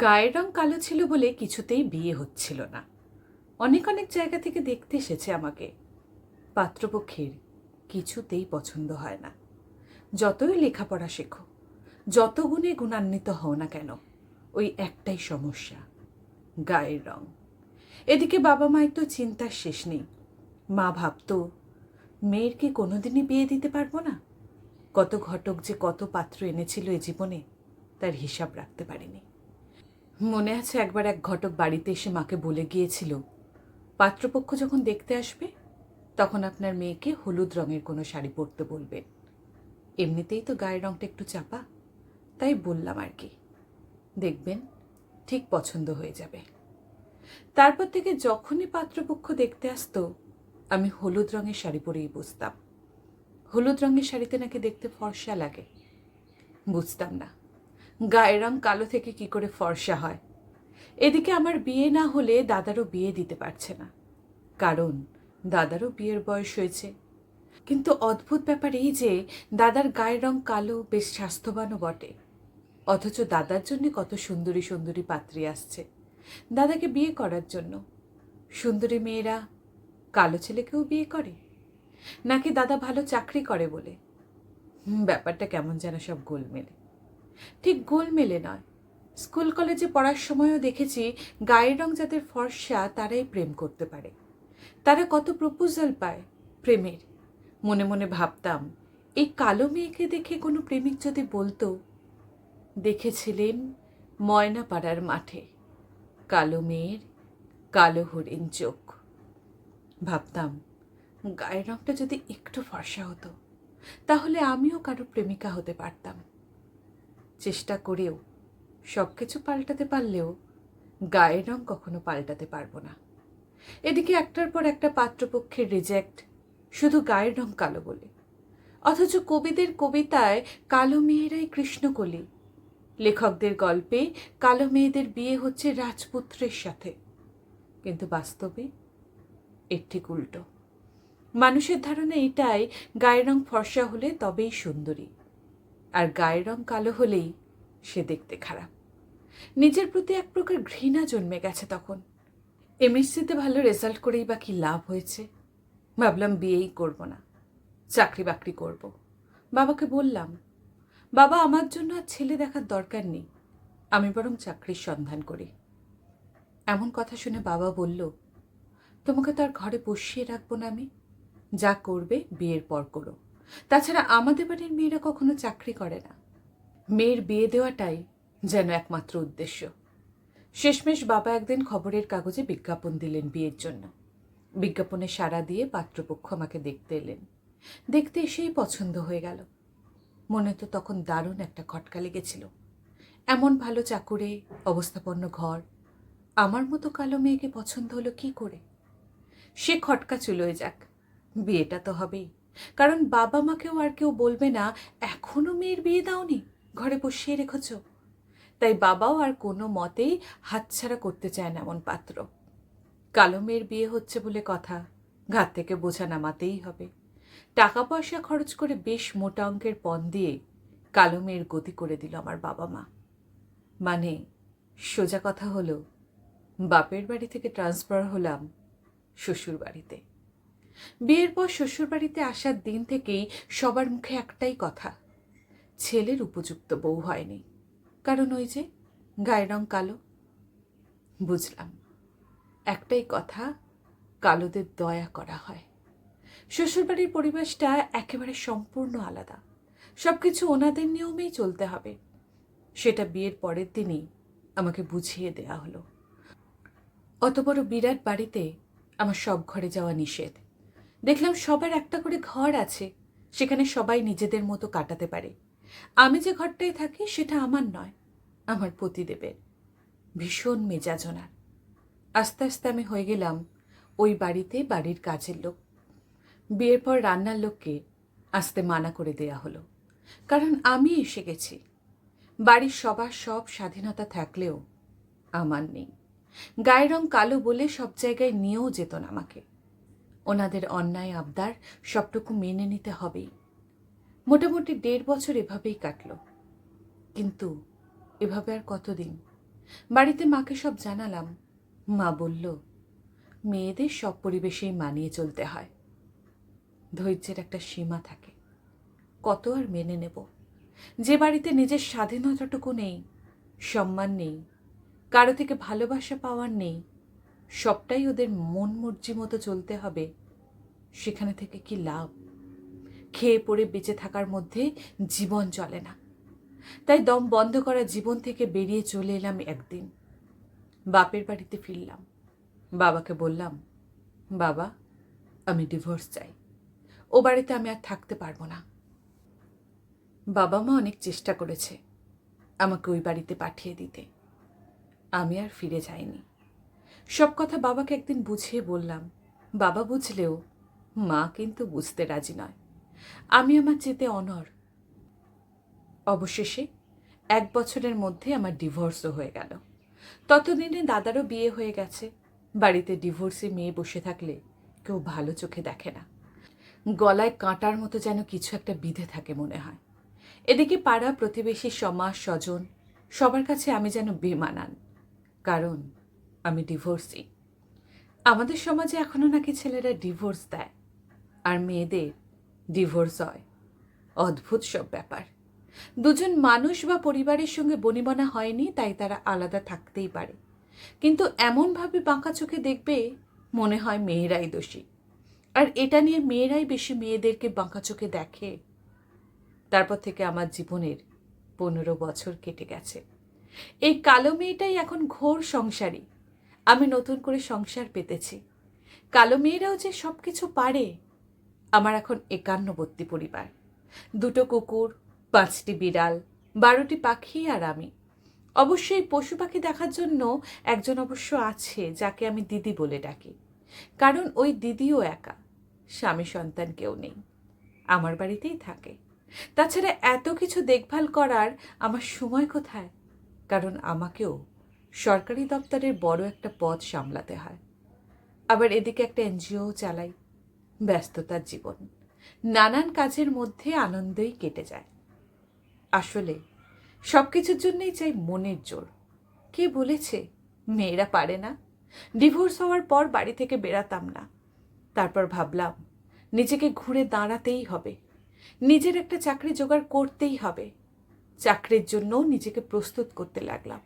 গায়ের রং কালো ছিল বলে কিছুতেই বিয়ে হচ্ছিল না। অনেক অনেক জায়গা থেকে দেখতে এসেছে আমাকে। পাত্রপক্ষের কিছুতেই পছন্দ হয় না। যতই লেখাপড়া শেখো, যত গুণে গুণান্বিত হও না কেন, ওই একটাই সমস্যা, গায়ের রং। এদিকে বাবা মায়ের তো চিন্তার শেষ নেই। মা ভাবতো মেয়ের কি কোনোদিনই বিয়ে দিতে পারব না। কত ঘটক যে কত পাত্র এনেছিল এ জীবনে, তার হিসাব রাখতে পারিনি। মনে আছে একবার এক ঘটক বাড়িতে এসে মাকে বলে গিয়েছিল, পাত্রপক্ষ যখন দেখতে আসবে, তখন আপনার মেয়েকে হলুদ রঙের কোনো শাড়ি পরতে বলবেন এমনিতেই তো গায়ের রঙটা একটু চাপা, তাই বললাম আর কি। দেখবেন, ঠিক পছন্দ হয়ে যাবে। তারপর থেকে যখনই পাত্রপক্ষ দেখতে আসতো, আমি হলুদ রঙের শাড়ি পরেই বসতাম হলুদ রঙের শাড়িতে নাকি দেখতে ফর্সা লাগে, বুঝতাম না। গায়ের রং কালো থেকে কি করে ফর্সা হয়? এদিকে আমার বিয়ে না হলে দাদারও বিয়ে দিতে পারছে না। কারণ দাদারও বিয়ের বয়স হয়েছে। কিন্তু অদ্ভুত ব্যাপার এই যে দাদার গায়ের রং কালো, বেশ স্বাস্থ্যবানও বটে। অথচ দাদার জন্য কত সুন্দরী সুন্দরী পাত্রী আসছে। দাদাকে বিয়ে করার জন্য। সুন্দরী মেয়েরা কালো ছেলেকেও বিয়ে করে? নাকি দাদা ভালো চাকরি করে বলে? ব্যাপারটা কেমন যেন সব গোলমেলে। ঠিক গোলমেলে নয়। স্কুল কলেজে পড়ার সময়ও দেখেছি গায়ের রং যাদের ফর্সা, তারাই প্রেম করতে পারে। তারা কত প্রপোজাল পায় প্রেমের। মনে মনে ভাবতাম, এই কালো মেয়েকে দেখে কোনো প্রেমিক যদি বলতো, দেখেছিলেন ময়নাপাড়ার মাঠে। কালো মেয়ের কালো হরিণ চোখ। ভাবতাম, গায়ের রংটা যদি একটু ফর্সা হতো, তাহলে আমিও কারও প্রেমিকা হতে পারতাম। চেষ্টা করেও সব কিছু পাল্টাতে পারলেও গায়ের রং কখনো পাল্টাতে পারব না। এদিকে একটার পর একটা পাত্রপক্ষের রিজেক্ট শুধু গায়ের রং কালো বলে। অথচ কবিদের কবিতায় কালো মেয়েরাই কৃষ্ণকলি। লেখকদের গল্পে কালো মেয়েদের বিয়ে হচ্ছে রাজপুত্রের সাথে। কিন্তু বাস্তবে এর ঠিক উল্টো। মানুষের ধারণা এটাই, গায়ের রং ফর্সা হলে তবেই সুন্দরী। আর গায়ের রং কালো হলেই সে দেখতে খারাপ। নিজের প্রতি এক প্রকার ঘৃণা জন্মে গেছে তখন। এমএসসিতে ভালো রেজাল্ট করেই বা কি লাভ হয়েছে? ভাবলাম বিয়েই করব না চাকরি বাকরি করব। বাবাকে বললাম, বাবা, আমার জন্য আর ছেলে দেখার দরকার নেই। আমি বরং চাকরির সন্ধান করি। এমন কথা শুনে বাবা বলল, তোমাকে তো আর ঘরে বসিয়ে রাখব না আমি। যা করবে বিয়ের পর করো। তাছাড়া আমাদের বাড়ির মেয়েরা কখনো চাকরি করে না। মেয়ের বিয়ে দেওয়াটাই যেন একমাত্র উদ্দেশ্য। শেষমেশ বাবা একদিন খবরের কাগজে বিজ্ঞাপন দিলেন বিয়ের জন্য। বিজ্ঞাপনে সাড়া দিয়ে পাত্রপক্ষ আমাকে দেখতে এলেন। দেখতে এসেই পছন্দ হয়ে গেল। মনে তো তখন দারুণ একটা খটকা লেগেছিল। এমন ভালো চাকুরে, অবস্থাপন্ন ঘর, আমার মতো কালো মেয়েকে পছন্দ হলো কি করে? সে খটকা চুলোয় যাক, বিয়েটা তো হবেই। কারণ বাবা মাকেও আর কেউ বলবে না, এখনও মেয়ের বিয়ে দাওনি, ঘরে বসিয়ে রেখেছ। তাই বাবাও আর কোনো মতেই হাতছাড়া করতে চায় না এমন পাত্র। কালো মেয়ের বিয়ে হচ্ছে বলে কথা, ঘাত থেকে বোঝা নামাতেই হবে। টাকা পয়সা খরচ করে বেশ মোটা অঙ্কের পণ দিয়ে কালো মেয়ের গতি করে দিল আমার বাবা মা। মানে সোজা কথা হলো, বাপের বাড়ি থেকে ট্রান্সফার হলাম শ্বশুর বাড়িতে বিয়ের পর শ্বশুর বাড়িতে আসার দিন থেকেই সবার মুখে একটাই কথা, ছেলের উপযুক্ত বউ হয়নি। কারণ ওই যে গায়ের রং কালো। বুঝলাম, একটাই কথা, কালোদের দয়া করা হয়। শ্বশুরবাড়ির পরিবেশটা একেবারে সম্পূর্ণ আলাদা। সব কিছু ওনাদের নিয়মেই চলতে হবে। সেটা বিয়ের পরের দিনই আমাকে বুঝিয়ে দেয়া হলো। অত বড় বিরাট বাড়িতে আমার সব ঘরে যাওয়া নিষেধ। দেখলাম সবার একটা করে ঘর আছে, সেখানে সবাই নিজেদের মতো কাটাতে পারে। আমি যে ঘরটায় থাকি সেটা আমার নয়, আমার পতিদেবের। ভীষণ মেজাজ ওনার। আস্তে আস্তে আমি হয়ে গেলাম ওই বাড়িতে বাড়ির কাজের লোক। বিয়ের পর রান্নার লোককে আসতে মানা করে দেয়া হলো। কারণ আমি এসে গেছি। বাড়ির সবার সব স্বাধীনতা থাকলেও আমার নেই। গায়ের রং কালো বলে সব জায়গায় নিয়েও যেত না আমাকে। ওনাদের অন্যায়, আবদার সবটুকু মেনে নিতে হবেই। মোটামুটি দেড় বছর এভাবেই কাটলো। কিন্তু এভাবে আর কতদিন? বাড়িতে মাকে সব জানালাম। মা বলল, মেয়েদের সব পরিবেশেই মানিয়ে চলতে হয়। ধৈর্যের একটা সীমা থাকে। কত আর মেনে নেব? যে বাড়িতে নিজের স্বাধীনতাটুকু নেই, সম্মান নেই, কারও থেকে ভালোবাসা পাওয়ার নেই সবটাই ওদের মন মর্জি মতো চলতে হবে। সেখানে থেকে কি লাভ? খেয়ে পড়ে বেঁচে থাকার মধ্যে জীবন চলে না। তাই দম বন্ধ করা জীবন থেকে বেরিয়ে চলে এলাম একদিন। বাপের বাড়িতে ফিরলাম। বাবাকে বললাম, বাবা, আমি ডিভোর্স চাই। ও বাড়িতে আমি আর থাকতে পারব না। বাবা মা অনেক চেষ্টা করেছে আমাকে ওই বাড়িতে পাঠিয়ে দিতে। আমি আর ফিরে যাইনি। সব কথা বাবাকে একদিন বুঝিয়ে বললাম। বাবা বুঝলেও মা কিন্তু বুঝতে রাজি নয়। আমি আমার যেতে অনর। অবশেষে এক বছরের মধ্যে আমার ডিভোর্সও হয়ে গেল। ততদিনে দাদারও বিয়ে হয়ে গেছে। বাড়িতে ডিভোর্সে মেয়ে বসে থাকলে কেউ ভালো চোখে দেখে না। গলায় কাঁটার মতো যেন কিছু একটা বিধে থাকে মনে হয়। এদিকে পাড়া প্রতিবেশী সমাজ স্বজন সবার কাছে আমি যেন বেমানান। কারণ আমি ডিভোর্সি আমাদের সমাজে এখনও নাকি ছেলেরা ডিভোর্স দেয় আর মেয়েদের ডিভোর্স হয়। অদ্ভুত সব ব্যাপার। দুজন মানুষ বা পরিবারের সঙ্গে বনিবনা হয়নি, তাই তারা আলাদা থাকতেই পারে। কিন্তু এমনভাবে বাঁকা চোখে দেখবে মনে হয় মেয়েরাই দোষী। আর এটা নিয়ে মেয়েরাই বেশি মেয়েদেরকে বাঁকা চোখে দেখে। তারপর থেকে আমার জীবনের পনেরো বছর কেটে গেছে। এই কালো মেয়েটাই এখন ঘোর সংসারী। আমি নতুন করে সংসার পেতেছি। কালো মেয়েরাও যে সব কিছু পারে, আমার এখন একান্নবর্তী পরিবার। দুটো কুকুর, পাঁচটি বিড়াল, বারোটি পাখি আর আমি। অবশ্যই পশু পাখি দেখার জন্য একজন অবশ্য আছে যাকে আমি দিদি বলে ডাকি। কারণ ওই দিদিও একা, স্বামী সন্তান কেউ নেই, আমার বাড়িতেই থাকে। তাছাড়া এত কিছু দেখভাল করার আমার সময় কোথায়? কারণ আমাকেও সরকারি দপ্তরের বড় একটা পদ সামলাতে হয়। আবার এদিকে একটা এনজিও চালাই ব্যস্ততার জীবন। নানান কাজের মধ্যে আনন্দেই কেটে যায়। আসলে সব কিছুর জন্যই চাই মনের জোর। কে বলেছে? মেয়েরা পারে না। ডিভোর্স হওয়ার পর বাড়ি থেকে বেরাতাম না। তারপর ভাবলাম, নিজেকে ঘুরে দাঁড়াতেই হবে। নিজের একটা চাকরি জোগাড় করতেই হবে। চাকরির জন্য নিজেকে প্রস্তুত করতে লাগলাম।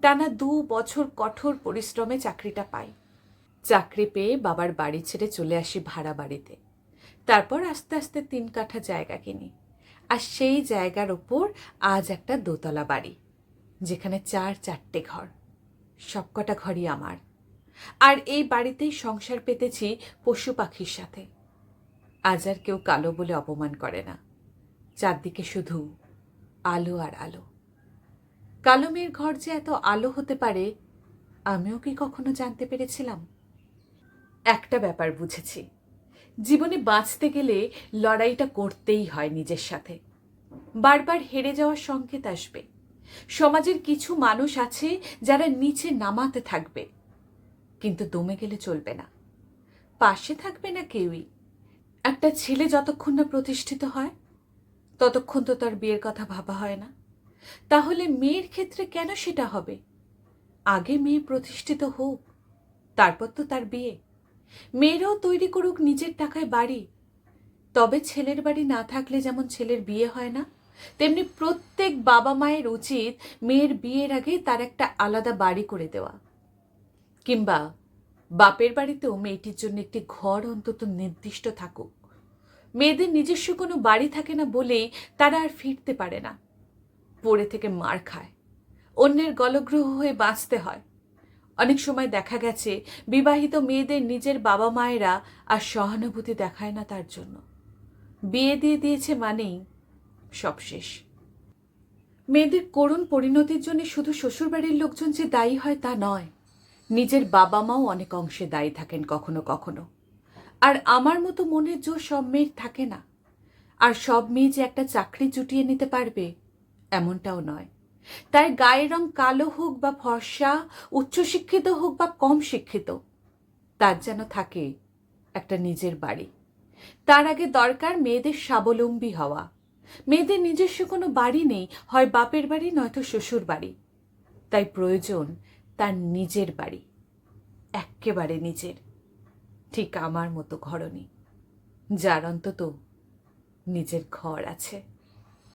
টানা দু বছর কঠোর পরিশ্রমে চাকরিটা পাই। চাকরি পেয়ে বাবার বাড়ি ছেড়ে চলে আসি ভাড়া বাড়িতে। তারপর আস্তে আস্তে তিন কাঠা জায়গা কিনি। আর সেই জায়গার ওপর আজ একটা দোতলা বাড়ি, যেখানে চার চারটে ঘর। সবকটা ঘরই আমার। আর এই বাড়িতেই সংসার পেতেছি পশু পাখির সাথে। আজ আর কেউ কালো বলে অপমান করে না। চারদিকে শুধু আলো আর আলো। কালো মেয়ের ঘর যে এত আলো হতে পারে, আমিও কি কখনো জানতে পেরেছিলাম? একটা ব্যাপার বুঝেছি। জীবনে বাঁচতে গেলে লড়াইটা করতেই হয় নিজের সাথে। বারবার হেরে যাওয়ার সংকেত আসবে। সমাজের কিছু মানুষ আছে যারা নিচে নামাতে থাকবে, কিন্তু দমে গেলে চলবে না। পাশে থাকবে না কেউই। একটা ছেলে যতক্ষণ না প্রতিষ্ঠিত হয়, ততক্ষণ তো তার বিয়ের কথা ভাবা হয় না। তাহলে মেয়ের ক্ষেত্রে কেন সেটা হবে? আগে মেয়ে প্রতিষ্ঠিত হোক, তারপর তো তার বিয়ে। মেয়েরাও তৈরি করুক নিজের টাকায় বাড়ি। তবে ছেলের বাড়ি না থাকলে যেমন ছেলের বিয়ে হয় না, তেমনি প্রত্যেক বাবা মায়ের উচিত মেয়ের বিয়ের আগে তার একটা আলাদা বাড়ি করে দেওয়া। কিংবা বাপের বাড়িতেও মেয়েটির জন্য একটি ঘর অন্তত নির্দিষ্ট থাকুক। মেয়েদের নিজস্ব কোনো বাড়ি থাকে না বলেই তারা আর ফিরতে পারে না। পড়ে থেকে মার খায়। অন্যের গলগ্রহ হয়ে বাঁচতে হয়। অনেক সময় দেখা গেছে, বিবাহিত মেয়েদের নিজের বাবা মায়েরা আর সহানুভূতি দেখায় না তার জন্য। বিয়ে দিয়ে দিয়েছে মানেই সব শেষ। মেয়েদের করুণ পরিণতির জন্য শুধু শ্বশুরবাড়ির লোকজন যে দায়ী হয় তা নয়, নিজের বাবা মাও অনেক অংশে দায়ী থাকেন কখনো কখনো। আর আমার মতো মনের জোর সব মেয়ের থাকে না। আর সব মেয়ে যে একটা চাকরি জুটিয়ে নিতে পারবে এমনটাও নয়। তার গায়ের রং কালো হোক বা ফর্সা, উচ্চশিক্ষিত হোক বা কম শিক্ষিত, তার যেন থাকে একটা নিজের বাড়ি। তার আগে দরকার মেয়েদের স্বাবলম্বী হওয়া। মেয়েদের নিজস্ব কোনো বাড়ি নেই, হয় বাপের বাড়ি নয়তো শ্বশুর বাড়ি। তাই প্রয়োজন তার নিজের বাড়ি, এক্কেবারে নিজের, ঠিক আমার মতো ঘরণী, যার অন্তত নিজের ঘর আছে।